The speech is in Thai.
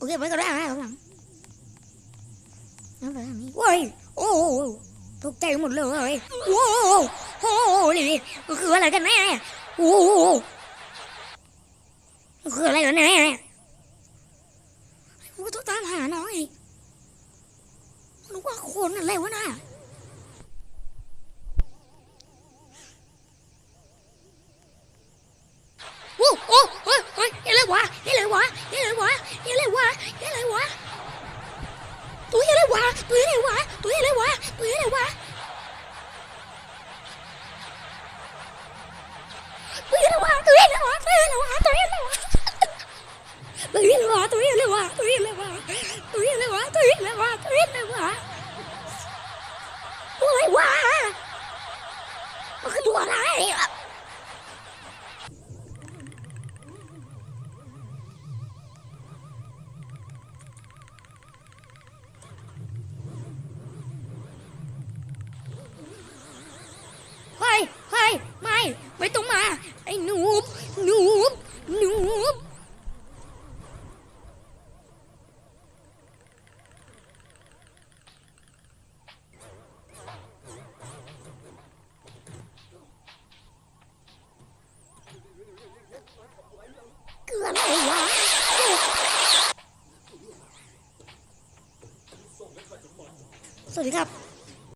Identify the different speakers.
Speaker 1: โอเคไปก็ได้นะข้างหลังนั่นไปทางนี้โอ้ยโอ้โหตกใจหมดเลยโอ้โหโอ้โหนี่มันคืออะไรกันแน่โอ้โหมันคืออะไรกันแน่กูต้องตามหาน้องอีกนึกว่าคนอะไรวะน่ะ วะอะไรวะ ตัวอะไรวะ ตัวอะไรวะ ตัวอะไรวะ ตัวอะไรวะตัวอะไรวะ ตัวอะไรวะ ตัวอะไรวะ ตัวอะไรวะ ตัวอะไรวะ ตัวอะไรวะ ตัวอะไรวะ ตัวอะไรวะ ตัวอะไรวะ ตัวอะไรวะตัวอะไรวะมันคือตัวอะไรอะันไม่ยาสวัสดีครับ